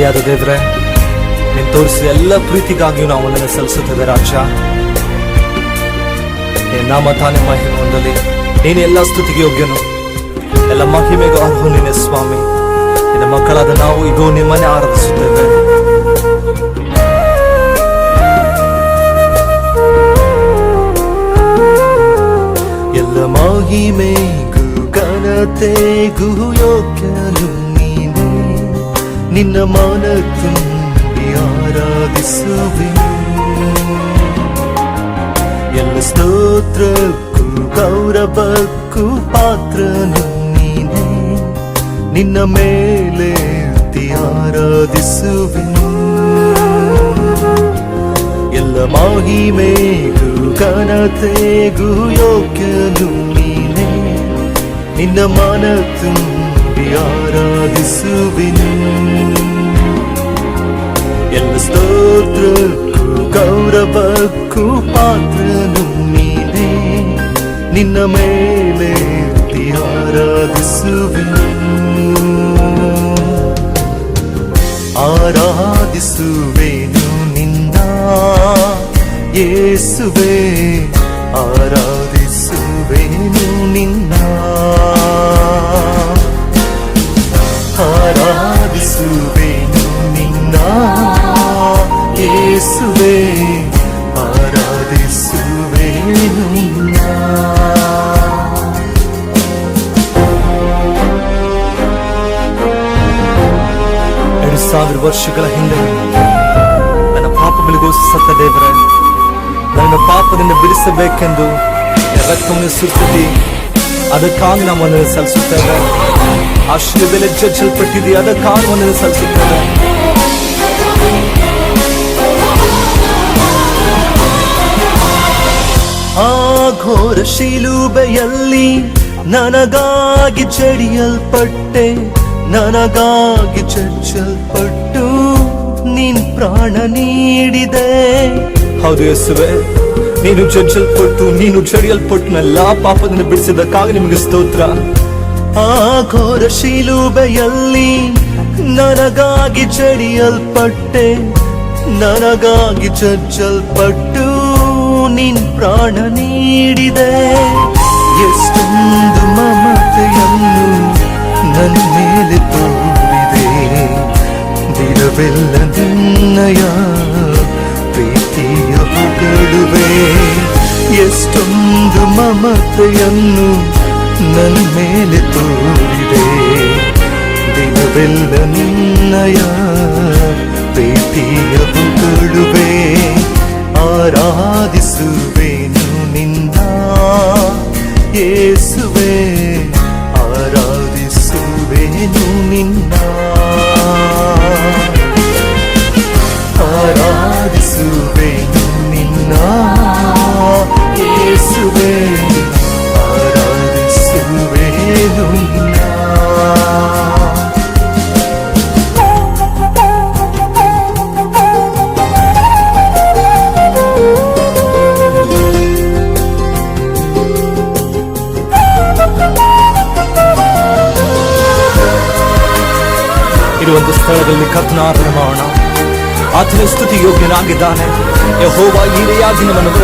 ತಂದೆಯಾದ ದೇವ್ರೆ ನೀನು ತೋರಿಸಿದ ಎಲ್ಲ ಪ್ರೀತಿಗಾಗಿಯೂ ನಾವು ಒಂದನ್ನು ಸಲ್ಲಿಸುತ್ತೇವೆ ರಾಜ. ನಿನ್ನ ನಿಮ್ಮ ಮಹಿಮೆ ಹೊಂದಲಿ. ನೀನು ಎಲ್ಲ ಸ್ತುತಿಗೆ ಯೋಗ್ಯನು. ಎಲ್ಲ ಮಹಿಮೆಗೂ ಅರ್ಹ ನೀನೆ ಸ್ವಾಮಿ. ನಿನ್ನ ಮಕ್ಕಳಾದ ನಾವು ಇದು ನಿಮ್ಮನ್ನೇ ಆರಾಧಿಸುತ್ತೇವೆ. ಎಲ್ಲ ಮಹಿಮೆಗೂ ಘನತೆಗೂ ಯೋಗ್ಯನು. ನಿನ್ನ ಮನ ತುಂಬಿ ಆರಾಧಿಸುವೆ ಎಲ್ಲ ಸ್ತೋತ್ರಕ್ಕೂ ಗೌರವಕ್ಕೂ ಪಾತ್ರನು ನೀನೆ ನಿನ್ನ ಮೇಲೆ ಎತ್ತಿ ಆರಾಧಿಸುವೆ ಎಲ್ಲ ಮಹಿಮೆಗೂ ಘನತೆಗೂ ಯೋಗ್ಯನು ನೀನೆ ನಿನ್ನ ಮನ ತುಂಬಿ ಆರಾಧಿಸುವೆನು ಎಲ್ಲ ಸ್ತೋತ್ರಕ್ಕೂ ಗೌರವಕ್ಕೂ ಪಾತ್ರನು ನೀನೆ ನಿನ್ನ ಮೇಲೆ ಎತ್ತಿ ಆರಾಧಿಸುವೆನು ಆರಾಧಿಸುವೆನು ನಿನ್ನ ಯೇಸುವೆ ಆರಾಧಿಸುವೆನು ನಿನ್ನ ಈ ರಕ್ತವನ್ನು ಅದಕ್ಕಾಗಿ ನಾವು ಒಂದನ್ನು ಸಲ್ಲಿಸುತ್ತೇವೆ. ಆ ಬೆಲೆ ಜಜ್ಜಲ್ಪಟ್ಟಿದೆ ಅದಕ್ಕಾಗಿ ಒಂದನ್ನು ಸಲ್ಲಿಸುತ್ತೇವೆ. ಆ ಘೋರ ಶಿಲುಬೆಯಲ್ಲಿ ನನಗಾಗಿ ಚಡಿಯಲ್ಪಟ್ಟೆ ನನಗಾಗಿ ಚಚ್ಚಲ್ಪಟ್ಟು ನೀನ್ ಪ್ರಾಣ ನೀಡಿದೆ. ಹೌದು ಯೇಸುವೆ. ನೀನು ಚಚ್ಚಲ್ಪಟ್ಟು, ನೀನು ಚಡಿಯಲ್ಪಟ್ಟು ಎಲ್ಲ ಪಾಪದಿಂದ ಬಿಡಿಸಿದಕ್ಕಾಗಿ ನಿಮಗೆ ಸ್ತೋತ್ರ. ಆ ಘೋರ ಶಿಲುಬೆಯಲ್ಲಿ ನನಗಾಗಿ ಚಡಿಯಲ್ಪಟ್ಟೆ ನನಗಾಗಿ ಚೊಚ್ಚಲ್ಪಟ್ಟು ನಿನ್ ಪ್ರಾಣ ನೀಡಿದೆ. ಎಷ್ಟೊಂದು ಮಮತೆಯನ್ನು ನನ್ನ ಮೇಲೆ ತೋರಿದೆ. ದಿನವೆಲ್ಲ ನಿನ್ನಯ ಪ್ರೀತಿಯ ಹೊಗಳುವೆ ಎಷ್ಟೊಂದು ಮಮತೆಯನ್ನು ನನ್ನ ಮೇಲೆ ತೋರಿದೆ ದಿನವೆಲ್ಲ ನಿನ್ನಯ ಪ್ರೀತಿಯ ಹೊಗಳುವೆ ಆರಾಧಿಸುವೆನು ನಿನ್ನ ಯೇಸುವೆ ಆರಾಧಿಸುವೆನು ನಿನ್ನ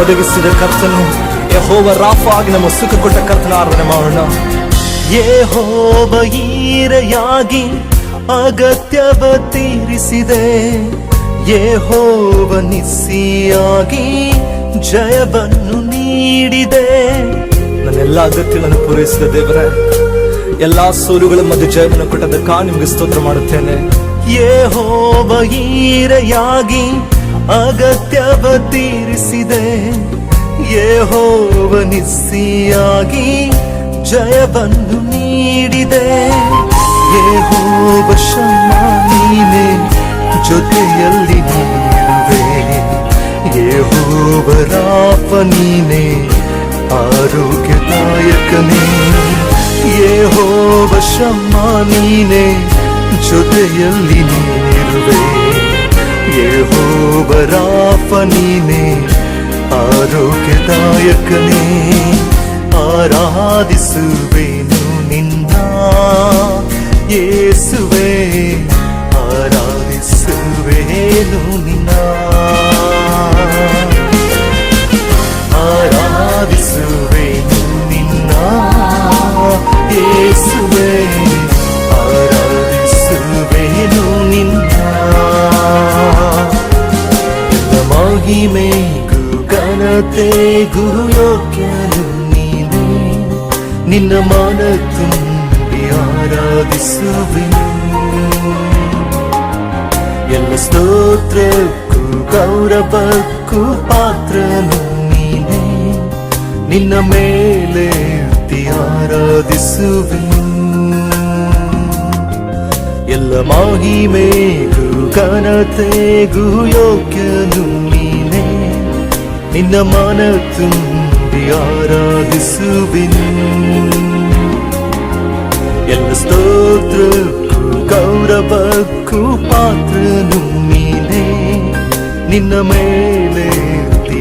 ಒದಗಿಸಿದ ಕರ್ತನು. ಯಹೋವ ರಾಫ ಆಗಿ ನಮ್ಮ ಸುಖ ಕೊಟ್ಟ ಕರ್ತನ ಆರಾಧನೆ ಮಾಡೋಣ ಯಹೋವ ಈರೆಯಾಗಿ ಅಗತ್ಯವ ತೀರಿಸಿದೆ. ಯಹೋವ ನಿಸ್ಸಿಯಾಗಿ ಜಯವನ್ನು ನೀಡಿದೆ. ನನ್ನೆಲ್ಲ ಅಗತ್ಯಗಳನ್ನು ಪೂರೈಸಿದ ದೇವರೇ, ಎಲ್ಲಾ ಸೋಲುಗಳ ಮಧ್ಯೆ ಜಯವನ್ನು ಕೊಟ್ಟದಕ್ಕ ನಿಮ್ಗೆ ಸ್ತೋತ್ರ ಮಾಡುತ್ತೇನೆ. ಯೇಹೋವ ಈರೆಯಾಗಿ ಅಗತ್ಯವ ತೀರಿಸಿದೆ. ಯೇಹೋವನಿಸಿಯಾಗಿ ಜಯವನ್ನು ನೀಡಿದೆ. ಯೇಹೋವ ಶಮ ನೀನೆ ಜೊತೆಯಲ್ಲಿ ನೀಡುವೆ ಯೇಹೋವ ರಾಪ ನೀನೆ ಆರೋಗ್ಯದಾಯಕನೇ. ಯೇಹೋವ ಶಮ್ಮ ನೀನೆ ಜೊತೆಯಲ್ಲಿ ನೀರುವೆ ಯಹೋಬರಾಪ ನೀನೇ ಆರೋಗ್ಯದಾಯಕನೇ ಆರಾಧಿಸುವೆನು ನಿನ್ನ ಯೇಸುವೆ ಆರಾಧಿಸುವೆನು ನೀ யோக்கியதே குரு யோக்கியனும் நீதே நின்ன மானத்தும் ஆராதிசுவின் ಎಲ್ಲ ಸ್ತೋತ್ರಕ್ಕೂ, ಗೌರವಕ್ಕೂ ಪಾತ್ರನು ನೀನೆ. ನಿನ್ನ ಮೇಲೆ ಆರಾಧಿಸುವೆನು ಎಲ್ಲ ಮಾಹಿಮೆಗೂ ಘನತೆಗೂ ಯೋಗ್ಯನು ನಿನ್ನ ಮನ ತುಂಬಿ ಆರಾಧಿಸುವೆನು. ಎಲ್ಲ ಸ್ತೋತ್ರ ಗೌರವಕ್ಕೂ ಪಾತ್ರನು ನೀನೆ. ನಿನ್ನ ಮೇಲೆ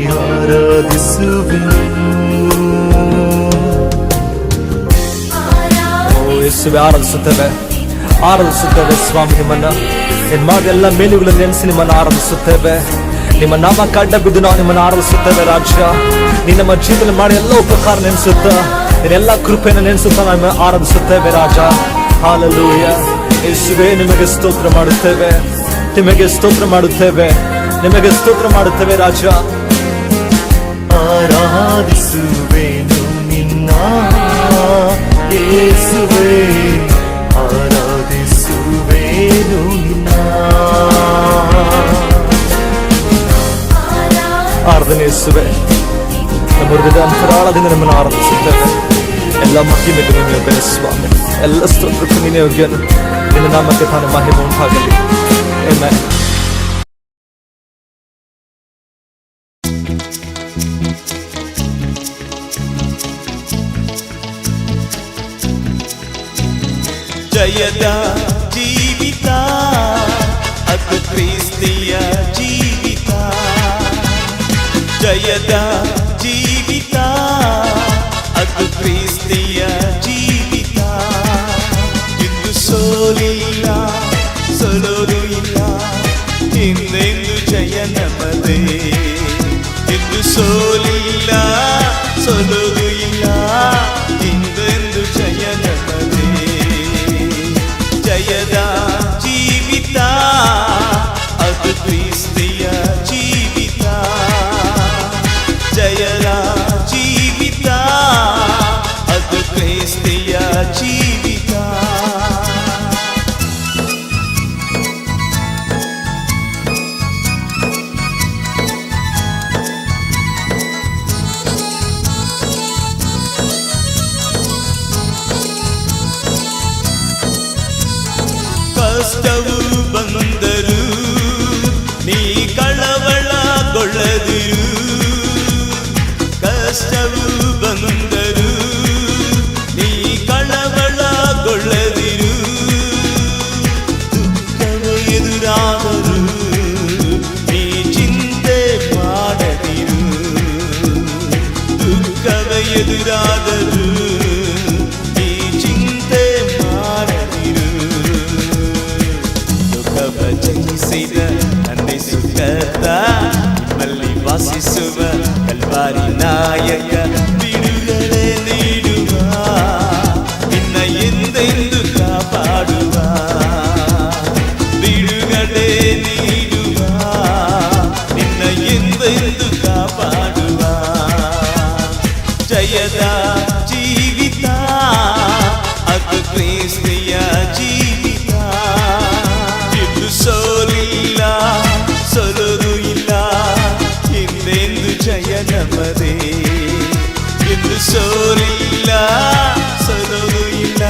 ಆರಾಧಿಸುವೆನು. ಯೇಸುವೆ, ಆರಾಧಿಸುತ್ತೇವೆ. ಆರಾಧಿಸುತ್ತೇವೆ ಸ್ವಾಮಿ ನಿಮ್ಮನ್ನ. ನಿನ್ ಮಾಡಿದ ಎಲ್ಲ ಮೇಲುಗಳನ್ನು ನೆನೆಸಿ ನಿಮ್ಮನ್ನು ಆರಾಧಿಸುತ್ತೇವೆ. ನಿಮ್ಮ ನಾಮ ಕಡ್ಡ ಬಿದ್ದು ನಾವು ನಿಮ್ಮನ್ನು ಆರಾಧಿಸುತ್ತೇವೆ ರಾಜ್ಯ. ನೀನು ನಮ್ಮ ಜೀವನ ಮಾಡಿ ಎಲ್ಲ ಉಪಕಾರ ನೆನೆಸುತ್ತ. ನೀನೆಲ್ಲ ಕೃಪೆಯನ್ನು ನೆನೆಸುತ್ತಾ ನಾವು ಆರಾಧಿಸುತ್ತೇವೆ ರಾಜ. ಹಾಲಲ್ಲೂಯ ಯೇಸುವೆ, ನಿಮಗೆ ಸ್ತೋತ್ರ ಮಾಡುತ್ತೇವೆ. ನಿಮಗೆ ಸ್ತೋತ್ರ ಮಾಡುತ್ತೇವೆ. ನಿಮಗೆ ಸ್ತೋತ್ರ ಮಾಡುತ್ತೇವೆ ರಾಜ. ಆರಾಧಿಸುವೆನು ನಿನ್ನ. ಯೇಸುವೆ ಸ್ವಾಮಿ ಎಲ್ಲ ಸ್ತೋತ್ರಕ್ಕೂ ನೀನೇ ಯೋಗ್ಯನು ನಿನ್ನ ನಾಮಕ್ಕೆ ತಾನು சொல்லாதே எங்கு சோலில்லா சொல்லுவே sevdanım de ಇಂದು ಸೋಲಿಲ್ಲ ಸೋಲೋದು ಇಲ್ಲ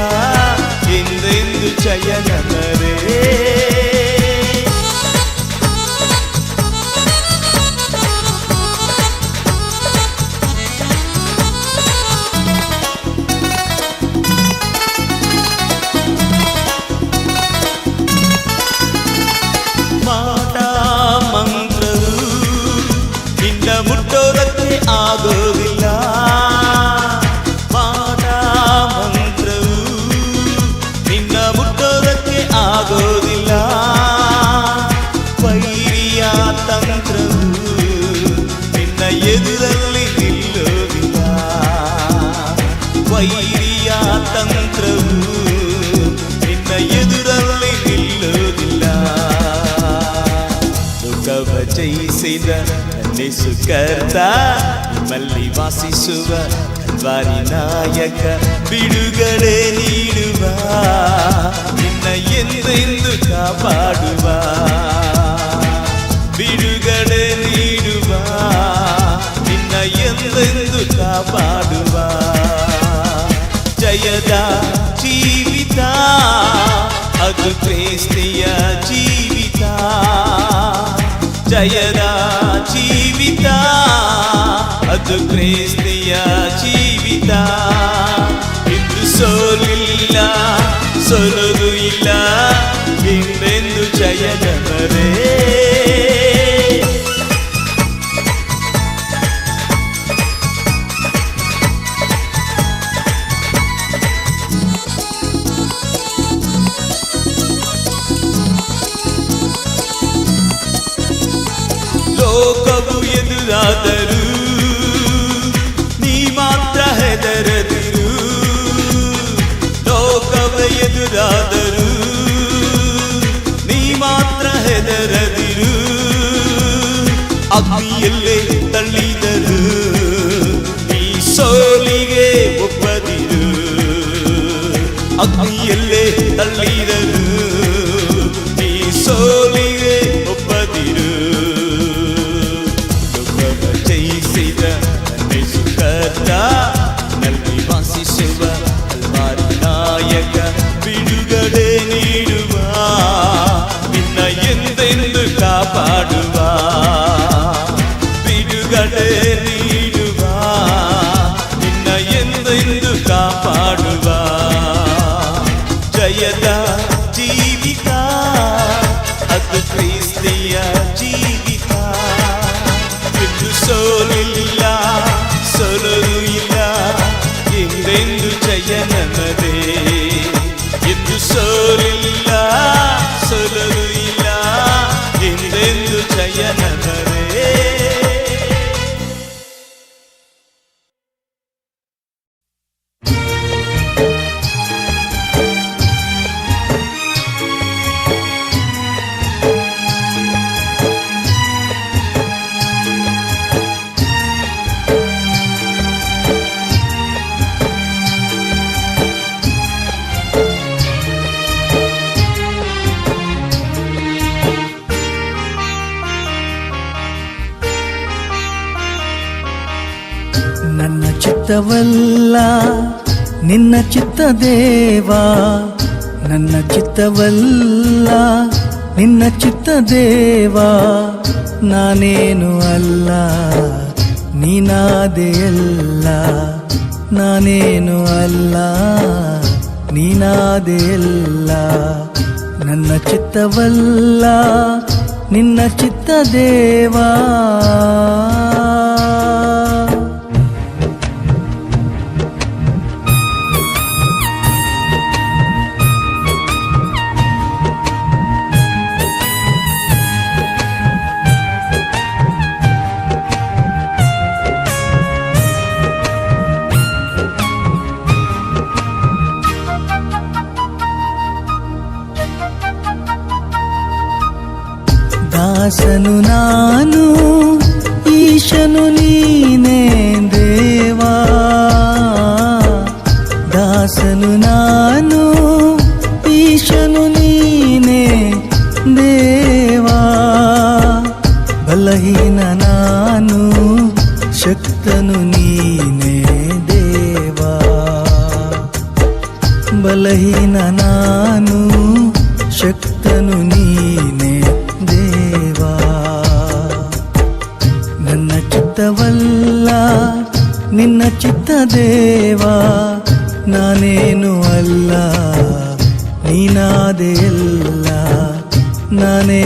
ಹಿಂದೆಂದು ಜಯ ನಮ್ಮದೇ ತಂತ್ರವು ನಿನ್ನ ಎದುರಲ್ಲಿ ನಿಲ್ಲೋದಿಲ್ಲ ದುಃಖವ ಜಯಿಸಿದ ನನ್ನಿಸು ಕರ್ತ ನಿಮ್ಮಲ್ಲಿ ವಾಸಿಸುವ ಕಲ್ವಾರಿ ನಾಯಕ ಬಿಡುಗಡೆ ನೀಡುವ ನಿನ್ನ ಎಂದೆಂದು ಕಾಪಾಡುವ ಬಿಡುಗಡೆ ನೀಡುವ ನಿನ್ನ ಎಂದೆಂದು ಕಾಪಾಡುವ ಜಯದ ಜೀವಿತ ಅದು ಕ್ರಿಸ್ತಿಯ ಜೀವಿತ ಜಯದ ಜೀವಿತ ಅದು ಕ್ರಿಸ್ತಿಯ ಜೀವಿತ ಇಂದು ಸೋಲಿಲ್ಲ ಸೋಲದು ಇಲ್ಲ ಹಿಂದೆಂದು ಜಯದವರೇ ಲೋಕವು ಚಿತ್ತವಲ್ಲ, ನಿನ್ನ ಚಿತ್ತ ದೇವಾ ನನ್ನ ಚಿತ್ತವಲ್ಲ, ನಿನ್ನ ಚಿತ್ತ ದೇವಾ ನಾನೇನು ಅಲ್ಲ ನೀನಾದೆಯಲ್ಲ ನಾನೇನು ಅಲ್ಲ ನೀನಾದೆಯಲ್ಲ ನನ್ನ ಚಿತ್ತವಲ್ಲ, ನಿನ್ನ ಚಿತ್ತ ದೇವಾ ದಾಸನು ನಾನು ದೇವಾ ನಾನೇನು ಅಲ್ಲ ನೀನಾದೆಯಲ್ಲ ನಾನೇನು ಅಲ್ಲ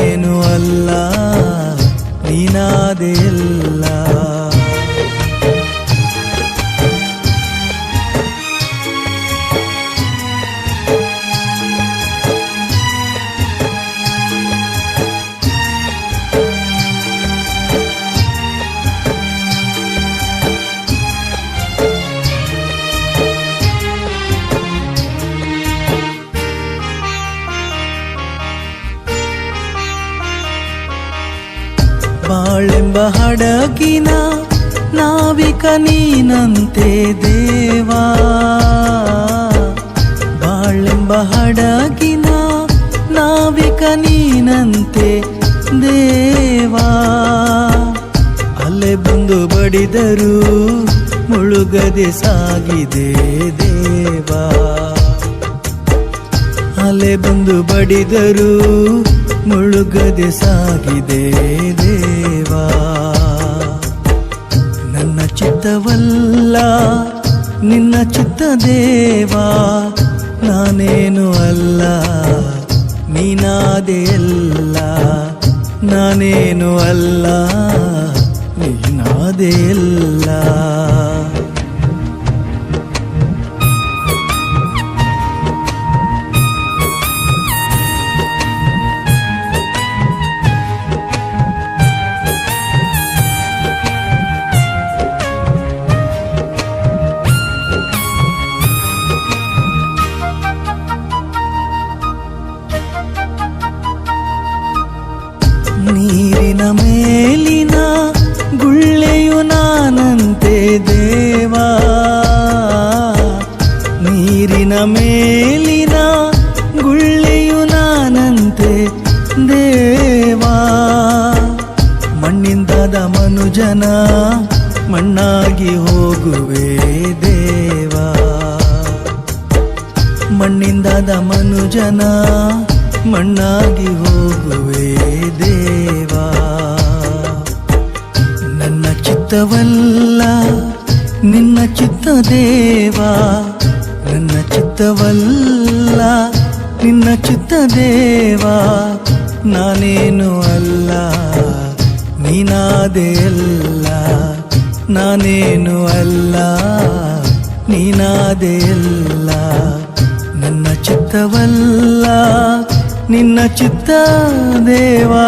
ನೀನಂತೆ ದೇವಾ. ಬಾಳೆಂಬ ಹಡಗಿನ ನಾವಿಕ ನೀನಂತೆ ದೇವಾ. ಅಲ್ಲೇ ಬಂದು ಬಡಿದರು ಮುಳುಗದೆ ಸಾಗಿದೆ ದೇವಾ. ಅಲೆ ಬಂದು ಬಡಿದರು ಮುಳುಗದೆ ಸಾಗಿದೆ ದೇವಾ. ಚಿತ್ತವಲ್ಲ ನಿನ್ನ ಚಿತ್ತ ದೇವಾ ನಾನೇನು ಅಲ್ಲ ನೀನಾದೆಯಲ್ಲ ನಾನೇನು ಅಲ್ಲ ನೀನಾದೆ ನನ್ನ ಚಿತ್ತವಲ್ಲ, ನಿನ್ನ ಚಿತ್ತ ದೇವಾ ನಾನೇನು ಅಲ್ಲ, ನೀನಾದೆ ಎಲ್ಲ ನಾನೇನು ಅಲ್ಲ, ನೀನಾದೆ ಎಲ್ಲ ನನ್ನ ಚಿತ್ತವಲ್ಲ, ನಿನ್ನ ಚಿತ್ತ ದೇವಾ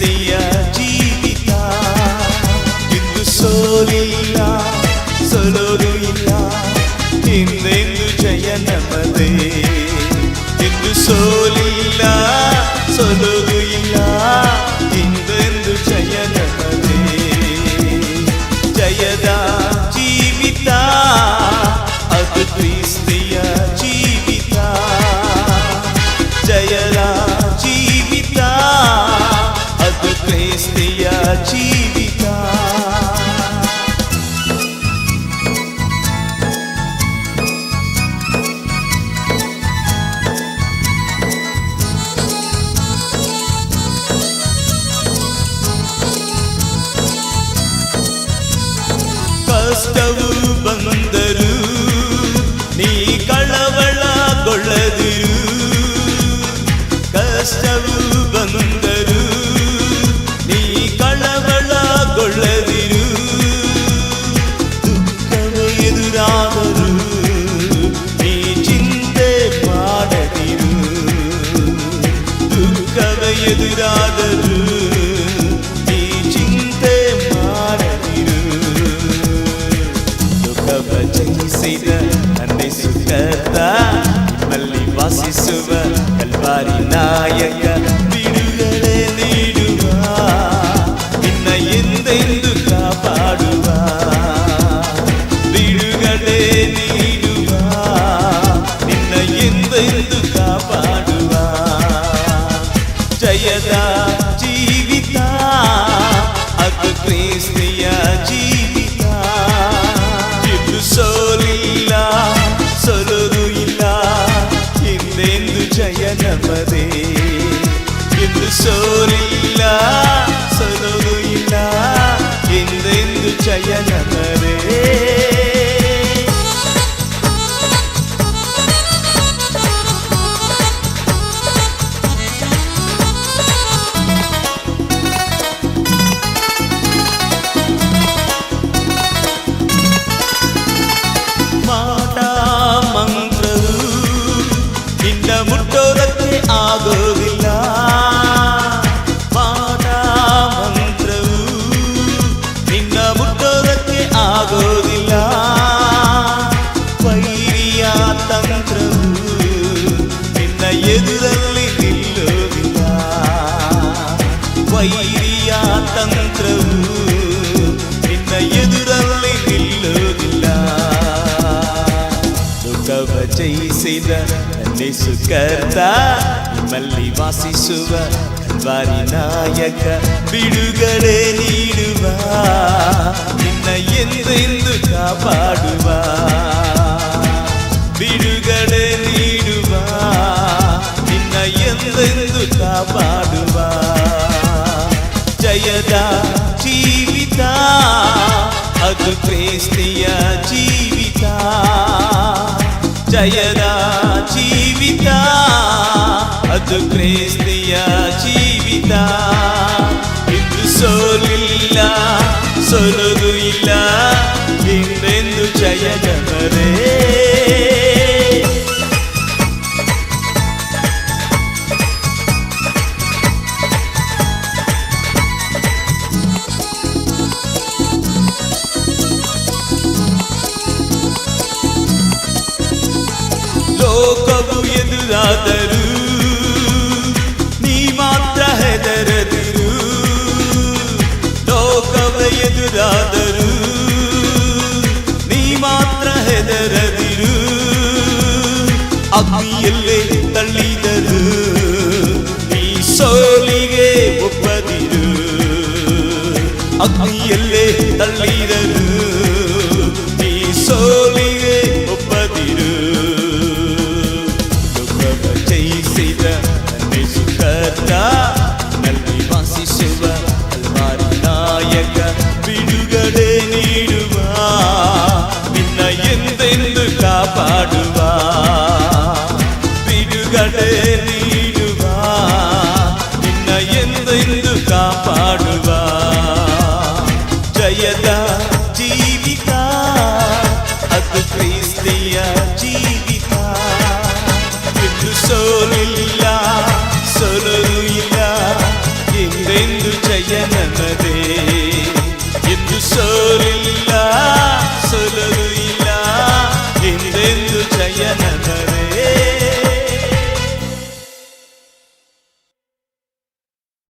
the. le di yeah, yeah. ನೆಸುಕರ್ತ ನಿಮ್ಮಲ್ಲಿ ವಾಸಿಸುವ ಕಲ್ವಾರಿ ನಾಯಕ ಬಿಡುಗಡೆ ನೀಡುವ ನಿನ್ನ ಎಂದೆಂದು ಕಾಪಾಡುವ ಬಿಡುಗಡೆ ನೀಡುವ ನಿನ್ನ ಎಂದೆಂದು ಕಾಪಾಡುವ ಜಯದ ಜೀವಿತ ಅದು ಕ್ರಿಸ್ತಿಯ ಜೀವಿತ ಜಯದ ಜೀವಿತ ಅದು ಕ್ರಿಸ್ತಿಯ ಜೀವಿತ